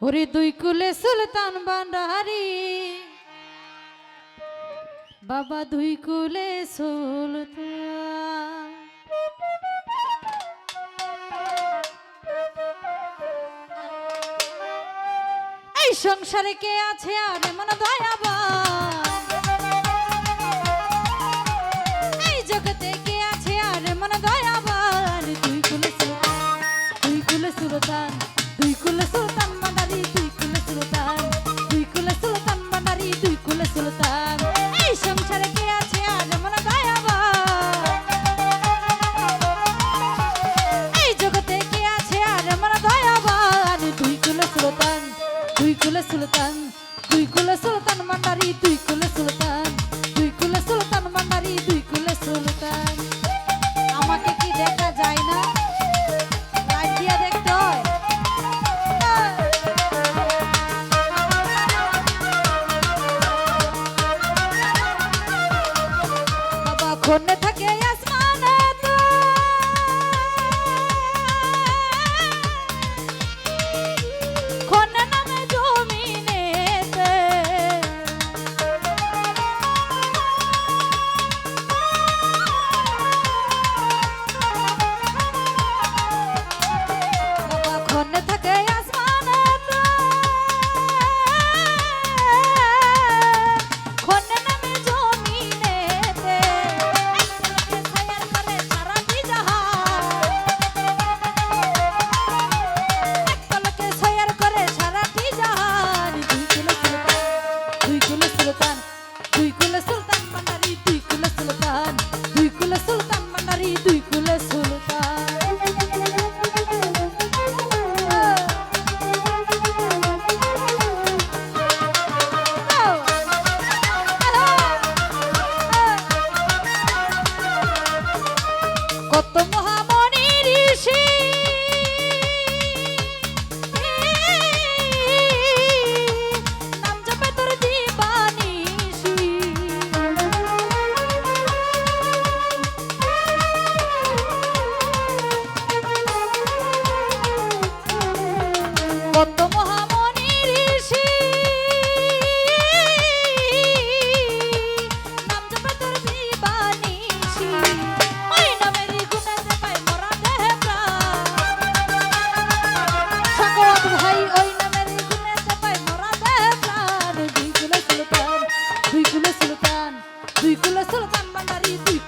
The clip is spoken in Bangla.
ওরে দুই কুলে সুলতান বান্ডারি বাবা দুই কুলে সুলতান। এই সংসারে কে আছে আর মন দয়াবান? সুলতান, দুই কুলে সুলতান মান্ডারি, দুই কুলে সুলতান, দুই কুলে সুলতান মান্ডারি, দুই কুলে সুলতান। আমাকে কি দেখা যায় না? লাইট দিয়ে দেখতে হয়। বাবা খন্নে থাকে সুলতান দুই কত মহামনি ঋষি। তুই কুলে সুলতান তুই কুলে সুলতান ভান্ডারি তুই